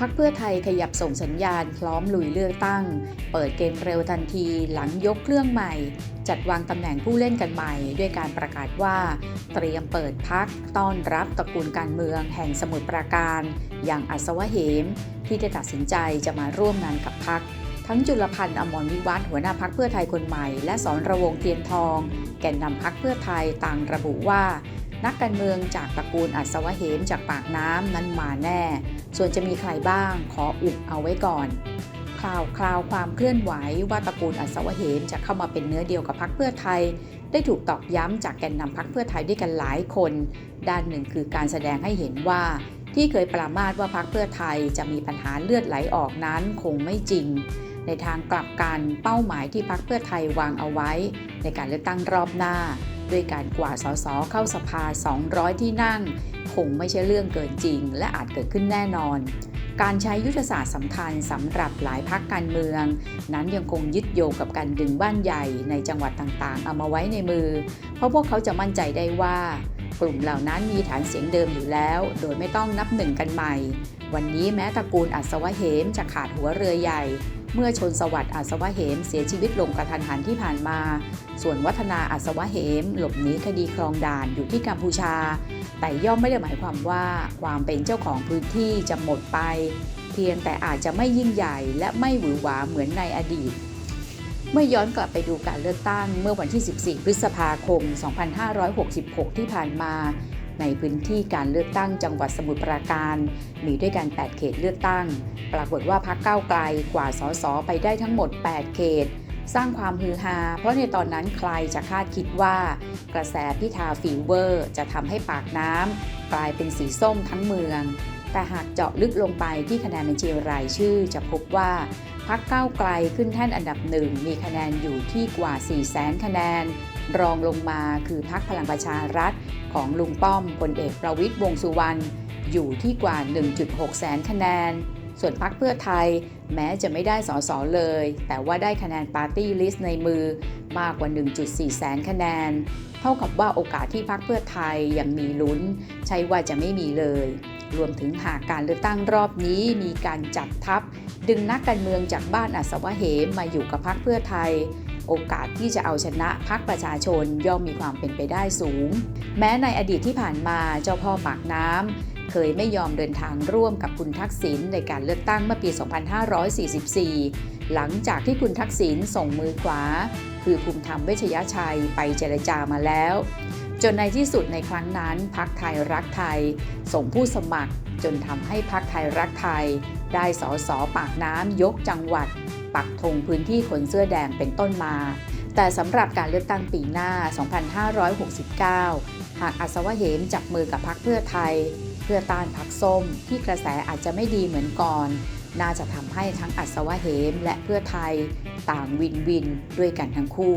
พักเพื่อไทยขยับส่งสัญญาณพร้อมลุยเลือกตั้ง เปิดเกมเร็วทันทีหลังยกเครื่องใหม่ จัดวางตำแหน่งผู้เล่นกันใหม่ ด้วยการประกาศว่า เตรียมเปิดพักต้อนรับตระกูลการเมืองแห่งสมุทรปราการ อย่างอัศวะเหม ที่ได้ตัดสินใจจะมาร่วมงานกับพักทั้งจุลพันธ์อมรวิวัฒน์หัวหน้าพักเพื่อไทยคนใหม่ และสอนระวงเทียนทอง แก่นนำพักเพื่อไทยต่างระบุว่า นักการเมืองจากตระกูลอัศวะเหมจากปากน้ำนั้นมาแน่ ส่วนจะมีใครบ้างขออุบเอาไว้ก่อนคราวคราวความเคลื่อนไหวว่าตระกูลอัศวะเหมจะเข้ามาเป็นเนื้อเดียวกับพักเพื่อไทย ได้ถูกตอกย้ำจากแกนนำพักเพื่อไทยด้วยกันหลายคน ด้านหนึ่งคือการแสดงให้เห็นว่าที่เคยปรามาสว่าพักเพื่อไทยจะมีปัญหาเลือดไหลออกนั้นคงไม่จริง ในทางกลับกันเป้าหมายที่พักเพื่อไทยวางเอาไว้ ในการเลือกตั้งรอบหน้า ด้วยการกว่าสสเข้าสภา 200 ที่นั่ง คงไม่ใช่เรื่องเกินจริง และอาจเกิดขึ้นแน่นอน การใช้ยุทธศาสตร์สำคัญสำหรับหลายพักการเมือง นั้นยังคงยึดโยงกับการดึงบ้านใหญ่ในจังหวัดต่างๆ เอามาไว้ในมือ เพราะพวกเขาจะมั่นใจได้ว่า กลุ่มเหล่านั้นมีฐานเสียงเดิมอยู่แล้ว โดยไม่ต้องนับหนึ่งกันใหม่ วันนี้แม้ตระกูลอัศวะเหมจะขาดหัวเรือใหญ่ เมื่อชนสวัสดิ์อัศวะเหมเสียชีวิตลงกระทันหันที่ผ่านมา ส่วนวัฒนาอัศวะเหมหลบหนีคดีครองด่านอยู่ที่กัมพูชา แต่ย่อมไม่ได้หมายความว่าความเป็นเจ้าของพื้นที่จะหมดไป เพียงแต่อาจจะไม่ยิ่งใหญ่และไม่หวือหวาเหมือนในอดีต เมื่อย้อนกลับไปดูการเลือกตั้งเมื่อวันที่ 14 พฤษภาคม 2566 ที่ผ่านมา ในพื้นที่การเลือกตั้งจังหวัดสมุทรปราการ มีด้วยกัน 8 เขตเลือกตั้ง ปรากฏว่าพักก้าวไกลกว่าสสไปได้ทั้งหมด 8 เขต สร้างความฮือฮา เพราะในตอนนั้นใครจะคาดคิดว่า กระแสพิธาฟีเวอร์ จะทำให้ปากน้ำกลายเป็นสีส้มทั้งเมือง แต่หากเจาะลึกลงไปที่คะแนนบัญชีรายชื่อจะพบว่าพักก้าวไกลขึ้นแท่นอันดับหนึ่งมีคะแนนอยู่ที่กว่า 4 0 0แสนคะแนน รองลงมาคือพักพลังประชารัฐของลุงป้อมพลเอกประวิตยวงสุวรรณอยู่ที่กว่า 1.6 แสนคะแนน ส่วนพักเพื่อไทยแม้จะไม่ได้สอสอเลย แต่ว่าได้คะแนนปาร์ตี้ลิสต์ในมือมากกว่า 1.4 แสนคะแนน เท่ากับว่าโอกาสที่พักเพื่อไทยยังมีลุ้น ใช่ว่าจะไม่มีเลย รวมถึงหากการเลือกตั้งรอบนี้มีการจัดทัพ ดึงนักการเมืองจากบ้านอัศวะเหมมาอยู่กับพักเพื่อไทย โอกาสที่จะเอาชนะพักประชาชนย่อมมีความเป็นไปได้สูง แม้ในอดีตที่ผ่านมาเจ้าพ่อปากน้ำเคยไม่ยอมเดินทางร่วมกับคุณทักษิณในการเลือกตั้งเมื่อปี 2544 หลังจากที่คุณทักษิณส่งมือขวา คือภูมิธรรมเวชยชัยไปเจรจามาแล้ว จนในที่สุดในครั้งนั้นพักไทยรักไทย ส่งผู้สมัครจนทำให้พักไทยรักไทย ได้สอสอปากน้ำยกจังหวัด ปักธงพื้นที่คนเสื้อแดงเป็นต้นมา แต่สำหรับการเลือกตั้งปีหน้า 2569 หากอัศวะเหมจับมือกับพักเพื่อไทย เพื่อต้านพักส้ม ที่กระแสอาจจะไม่ดีเหมือนก่อน น่าจะทำให้ทั้งอัศวะเหมและเพื่อไทย ต่างวินวินด้วยกันทั้งคู่